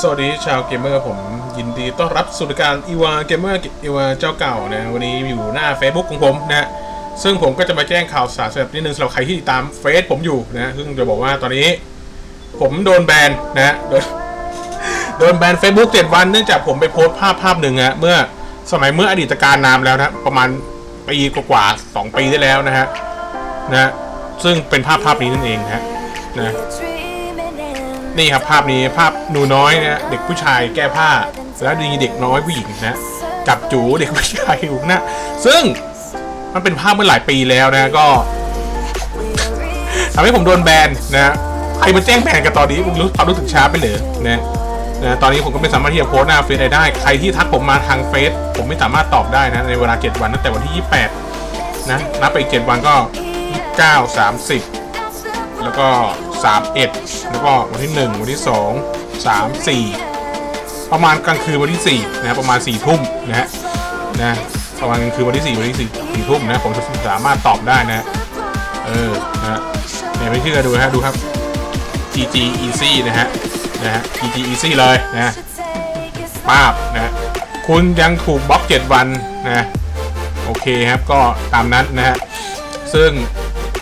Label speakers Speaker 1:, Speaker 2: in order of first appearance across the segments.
Speaker 1: สวัสดีชาวเกมเมอร์ผมยินดีต้อนรับสู่รายการอีวาเกมเมอร์อีวาเจ้าเก่านะวันนี้อยู่หน้า Facebook ของผมนะซึ่งผมก็จะมาแจ้งข่าวสารสำหรับนิดนึงสำหรับใครที่ติดตามเฟซผมอยู่นะซึ่งจะบอกว่าตอนนี้ ผมโดนแบนนะโดนโดนแบน Facebook 7 วันเนื่องจากผมไปโพสภาพภาพหนึ่งอะเมื่อสมัยเมื่ออดีตการนามแล้วนะประมาณปีกว่าๆสองปีที่แล้วนะฮะนะ ซึ่งเป็นภาพภาพนี้นั่นเองนะฮะนะนี่ครับภาพนี้ภาพหนูน้อยนะเด็กผู้ชายแก้ผ้า แล้วมีเด็กน้อยผู้หญิงนะจับจูเด็กผู้ชายอยู่นะซึ่งมันเป็นภาพเมื่อหลายปีแล้วนะก็ทำให้ผมโดนแบนนะใครมาแจ้งแบนกันตอนนี้ผมรู้ความรู้สึกช้าไปเลยนะนะตอนนี้ผมก็ไม่สามารถที่จะโพสต์หน้าเฟซได้ ใครที่ทักผมมาทางเฟซผมไม่สามารถตอบได้นะในเวลา 7 วันตั้งแต่วันที่ 28 นะนับไปอีก7วันก็ 9 30 แล้วก็ 31 แล้วก็วันที่ 1 วันที่ 2 3 4 ประมาณกลางคืนวันที่ 4 นะประมาณ 4 ทุ่มนะฮะนะประมาณกลางคืนวันที่ 4 วันที่4 4ทุ่มนะผมจะสามารถตอบได้นะเออนะเนี่ยไม่เชื่อดูนะฮะดูครับ GG Easy นะฮะนะฮะ GG Easy เลยนะป้าบนะฮะคุณยังถูกบล็อก 7 วันนะโอเคครับก็ตามนั้นนะฮะซึ่ง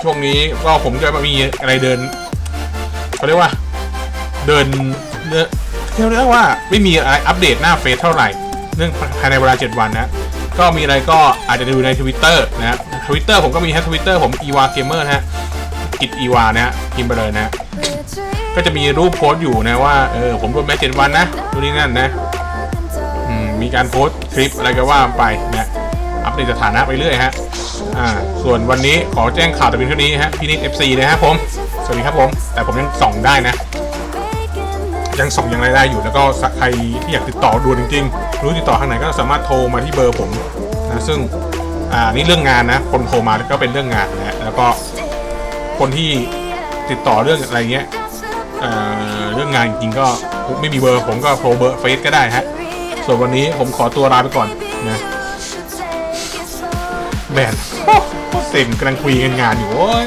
Speaker 1: ช่วงนี้ก็ผมจะมีอะไรเดินเขาเรียกว่า เดินเนื้อเรียกว่าไม่มีอะไรอัปเดตหน้าเฟซเท่าไหร่ เนื่องภายในเวลา 7 วันนะก็มีอะไรก็อาจจะดูใน Twitter นะฮะทวิตเตอร์ผมก็มีฮะทวิตเตอร์ผม e w a gamer นะฮะกิด e w a นะฮะพิมพ์ไปเลยนะก็จะมีรูปโพสต์อยู่นะว่าเออผมโดนแบนเจ็ดวันนะดูนี่นั่นนะมมีการโพสต์คลิปอะไรก็ว่าไปนะอัปเดตสถานะไปเรื่อยฮะ อ่าส่วนวันนี้ขอแจ้งข่าวแต่เพียงเท่านี้ฮะพี่นิด FC นะฮะผม สวัสดีครับผม แต่ผมยังส่องได้นะ ยังส่งยังไรได้อยู่แล้วก็ใครที่อยากติดต่อด่วนจริงๆ รู้ติดต่อทางไหนก็สามารถโทรมาที่เบอร์ผมนะซึ่งอ่านี่เรื่องงานนะ คนโทรมาก็เป็นเรื่องงานนะแล้วก็คนที่ติดต่อเรื่องอะไรเงี้ยเเรื่องงานจริงๆก็ไม่มีเบอร์ผมก็โทรเบอร์เฟซก็ได้ฮะ ส่วนวันนี้ผมขอตัวลาไปก่อนนะ แบนโอ้เซ็งกำลังคุยกันงานอยู่โอ้ย